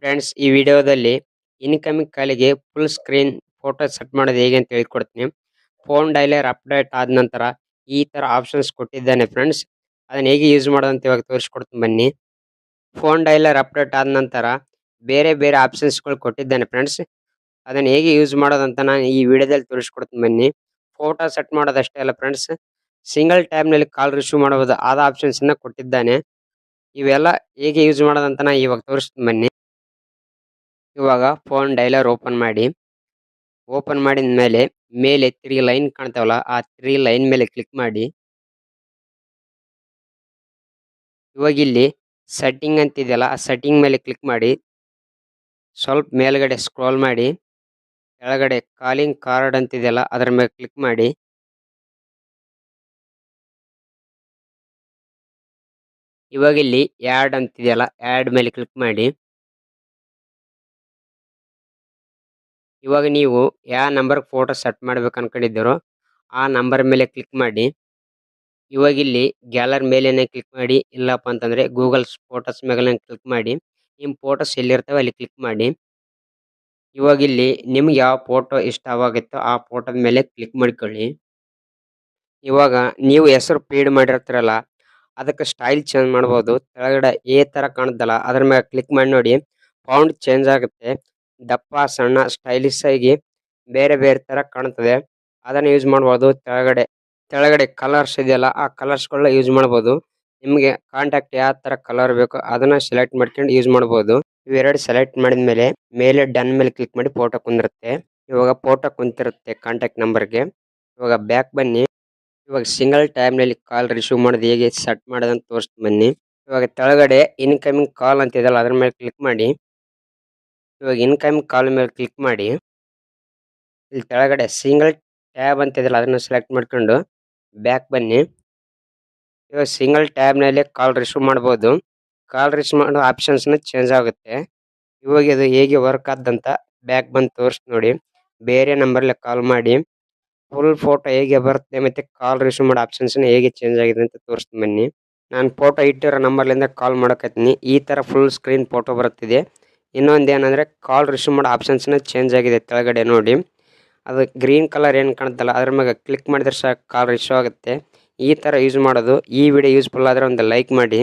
Friends, ಈ ವಿಡಿಯೋದಲ್ಲಿ incoming ಕಾಲಿಗೆ ಫುಲ್ ಸ್ಕ್ರೀನ್ ಫೋಟೋ ಸೆಟ್ ಮಾಡೋದು ಹೇಗೆ ಅಂತ ಹೇಳ್ಕೊಡ್ತೀನಿ. ಫೋನ್ ಡೈಲರ್ ಅಪ್ಡೇಟ್ ಆದ ನಂತರ ಈ ಥರ ಆಪ್ಷನ್ಸ್ ಕೊಟ್ಟಿದ್ದಾನೆ ಫ್ರೆಂಡ್ಸ್. ಅದನ್ನು ಹೇಗೆ ಯೂಸ್ ಮಾಡೋದಂತ ಇವಾಗ ತೋರಿಸ್ಕೊಡ್ತೀನಿ ಬನ್ನಿ. ಫೋನ್ ಡೈಲರ್ ಅಪ್ಡೇಟ್ ಆದ ನಂತರ ಬೇರೆ ಬೇರೆ ಆಪ್ಷನ್ಸ್ಗಳು ಕೊಟ್ಟಿದ್ದಾನೆ ಫ್ರೆಂಡ್ಸ್. ಅದನ್ನು ಹೇಗೆ ಯೂಸ್ ಮಾಡೋದಂತ ನಾನು ಈ ವಿಡಿಯೋದಲ್ಲಿ ತೋರಿಸ್ಕೊಡ್ತೀನಿ ಬನ್ನಿ. ಫೋಟೋ ಸೆಟ್ ಮಾಡೋದಷ್ಟೇ ಅಲ್ಲ ಫ್ರೆಂಡ್ಸ್. ಸಿಂಗಲ್ ಟ್ಯಾಬ್ನಲ್ಲಿ ಕಾಲ್ ರಿಸೀವ್ ಮಾಡಬಹುದು ಆದ ಆಪ್ಷನ್ಸನ್ನು ಕೊಟ್ಟಿದ್ದಾನೆ. ಇವೆಲ್ಲ ಹೇಗೆ ಯೂಸ್ ಮಾಡೋದಂತ ನಾನು ಇವಾಗ ತೋರಿಸ್ತೀನಿ ಬನ್ನಿ. ಇವಾಗ ಫೋನ್ ಡೈಲರ್ ಓಪನ್ ಮಾಡಿ. ಓಪನ್ ಮಾಡಿದ ಮೇಲೆ ಮೇಲೆ ತ್ರೀ ಲೈನ್ ಕಾಣ್ತಾವಲ್ಲ, ಆ ತ್ರೀ ಲೈನ್ ಮೇಲೆ ಕ್ಲಿಕ್ ಮಾಡಿ. ಇವಾಗ ಇಲ್ಲಿ ಸೆಟ್ಟಿಂಗ್ ಅಂತಿದೆಯಲ್ಲ ಆ ಸೆಟ್ಟಿಂಗ್ ಮೇಲೆ ಕ್ಲಿಕ್ ಮಾಡಿ. ಸ್ವಲ್ಪ ಮೇಲ್ಗಡೆ ಸ್ಕ್ರೋಲ್ ಮಾಡಿ. ಕೆಳಗಡೆ ಕಾಲಿಂಗ್ ಕಾರ್ಡ್ ಅಂತಿದೆಯಲ್ಲ ಅದರ ಮೇಲೆ ಕ್ಲಿಕ್ ಮಾಡಿ. ಇವಾಗ ಇಲ್ಲಿ ಆ್ಯಡ್ ಅಂತಿದೆಯಲ್ಲ ಆ್ಯಡ್ ಮೇಲೆ ಕ್ಲಿಕ್ ಮಾಡಿ. ಇವಾಗ ನೀವು ಯಾವ ನಂಬರ್ಗೆ ಫೋಟೋ ಸೆಟ್ ಮಾಡ್ಬೇಕು ಅನ್ಕೊಂಡಿದ್ದೀರೋ, ಆ ನಂಬರ್ ಮೇಲೆ ಕ್ಲಿಕ್ ಮಾಡಿ, ಇವಾಗ ಇಲ್ಲಿ ಗ್ಯಾಲರ್ ಮೇಲೇನೆ ಕ್ಲಿಕ್ ಮಾಡಿ, ಇಲ್ಲಪ್ಪ ಅಂತಂದರೆ ಗೂಗಲ್ ಫೋಟೋಸ್ ಮೇಲೆ ಕ್ಲಿಕ್ ಮಾಡಿ ನಿಮ್ಮ ಫೋಟೋಸ್ ಎಲ್ಲಿರ್ತವೆ ಅಲ್ಲಿ ಕ್ಲಿಕ್ ಮಾಡಿ. ಇವಾಗ ಇಲ್ಲಿ ನಿಮ್ಗೆ ಯಾವ ಫೋಟೋ ಇಷ್ಟವಾಗಿತ್ತೋ ಆ ಫೋಟೋದ ಮೇಲೆ ಕ್ಲಿಕ್ ಮಾಡ್ಕೊಳ್ಳಿ. ಇವಾಗ ನೀವು ಹೆಸರು ಫೀಡ್ ಮಾಡಿರ್ತೀರಲ್ಲ, ಅದಕ್ಕೆ ಸ್ಟೈಲ್ ಚೇಂಜ್ ಮಾಡ್ಬೋದು ಕೆಳಗಡೆ ಏ ಥರ ಕಾಣುತ್ತಲ್ಲ, ಅದ್ರ ಮೇಲೆ ಕ್ಲಿಕ್ ಮಾಡಿ ನೋಡಿ ಫೌಂಡ್ ಚೇಂಜ್ ಆಗುತ್ತೆ. ದಪ್ಪ, ಸಣ್ಣ ಸ್ಟೈಲಿಶ್ ಆಗಿ ಬೇರೆ ಬೇರೆ ತರ ಕಾಣುತ್ತದೆ ಅದನ್ನ ಯೂಸ್ ಮಾಡ್ಬೋದು. ಕೆಳಗಡೆ ಕೆಳಗಡೆ ಕಲರ್ಸ್ ಇದೆಯಲ್ಲ, ಆ ಕಲರ್ಸ್ ಗಳನ್ನ ಯೂಸ್ ಮಾಡಬಹುದು ನಿಮಗೆ ಕಾಂಟ್ಯಾಕ್ಟ್ ಯಾವ ತರ ಕಲರ್ ಬೇಕು ಅದನ್ನ ಸೆಲೆಕ್ಟ್ ಮಾಡ್ಕೊಂಡು ಯೂಸ್ ಮಾಡಬಹುದು ಇವೆರಡು ಸೆಲೆಕ್ಟ್ ಮಾಡಿದ್ಮೇಲೆ ಮೇಲೆ ಡನ್ ಮೇಲೆ ಕ್ಲಿಕ್ ಮಾಡಿ ಫೋಟೋ ಕುಂದಿರುತ್ತೆ. ಇವಾಗ ಫೋಟೋ ಕುಂತಿರುತ್ತೆ ಕಾಂಟ್ಯಾಕ್ಟ್ ನಂಬರ್ಗೆ ಇವಾಗ ಬ್ಯಾಕ್ ಬನ್ನಿ. ಇವಾಗ ಸಿಂಗಲ್ ಟೈಮ್ನಲ್ಲಿ ಕಾಲ್ ರಿಸೀವ್ ಮಾಡೋದು ಹೇಗೆ ಸೆಟ್ ಮಾಡೋದಂತ ತೋರಿಸ್ತೀನಿ ಬನ್ನಿ. ಇವಾಗ ತೆಳಗಡೆ ಇನ್ಕಮಿಂಗ್ ಕಾಲ್ ಅಂತ ಇದೆಯಲ್ಲ ಅದ್ರ ಮೇಲೆ ಕ್ಲಿಕ್ ಮಾಡಿ. ಇವಾಗ ಇನ್ಕಮ್ ಕಾಲ್ ಮೇಲೆ ಕ್ಲಿಕ್ ಮಾಡಿ, ಇಲ್ಲಿ ಕೆಳಗಡೆ ಸಿಂಗಲ್ ಟ್ಯಾಬ್ ಅಂತ ಅದನ್ನ ಸೆಲೆಕ್ಟ್ ಮಾಡ್ಕೊಂಡು ಬ್ಯಾಕ್ ಬನ್ನಿ. ಇವಾಗ ಸಿಂಗಲ್ ಟ್ಯಾಬ್ನಲ್ಲಿ ಕಾಲ್ ರಿಸೀವ್ ಮಾಡ್ಬೋದು. ಕಾಲ್ ರಿಸೀವ್ ಮಾಡೋ ಆಪ್ಷನ್ಸ್ನ ಚೇಂಜ್ ಆಗುತ್ತೆ. ಇವಾಗ ಇದು ಹೇಗೆ ವರ್ಕ್ ಆದಂತ ಬ್ಯಾಕ್ ಬಂದು ತೋರಿಸ್ ನೋಡಿ. ಬೇರೆ ನಂಬರ್ ಕಾಲ್ ಮಾಡಿ ಫುಲ್ ಫೋಟೋ ಹೇಗೆ ಬರುತ್ತೆ ಮತ್ತು ಕಾಲ್ ರಿಸೀವ್ ಮಾಡೋ ಆಪ್ಷನ್ಸ್ನ ಹೇಗೆ ಚೇಂಜ್ ಆಗಿದೆ ಅಂತ ತೋರಿಸ್ತೀನಿ ಬನ್ನಿ. ನಾನು ಫೋಟೋ ಇಟ್ಟಿರೋ ನಂಬರ್ಲಿಂದ ಕಾಲ್ ಮಾಡಕತ್ತೀನಿ ಈ ಥರ ಫುಲ್ ಸ್ಕ್ರೀನ್ ಫೋಟೋ ಬರುತ್ತಿದೆ. ಇನ್ನೊಂದು ಏನಂದ್ರೆ ಕಾಲ್ ರಿಸೀವ್ ಮಾಡೋ ಆಪ್ಷನ್ಸ್ ಚೇಂಜ್ ಆಗಿದೆ ಕೆಳಗಡೆ ನೋಡಿ. ಅದು ಗ್ರೀನ್ ಕಲರ್ ಏನು ಕಾಣುತ್ತಲ್ಲ ಅದ್ರ ಮೇಲೆ ಕ್ಲಿಕ್ ಮಾಡಿದ್ರೆ ಸಾಕು ಕಾಲ್ ರಿಸೀವ್ ಆಗುತ್ತೆ. ಈ ತರ ಯೂಸ್ ಮಾಡೋದು, ಈ ವಿಡಿಯೋ ಯೂಸ್ಫುಲ್ ಆದ್ರೆ ಒಂದು ಲೈಕ್ ಮಾಡಿ.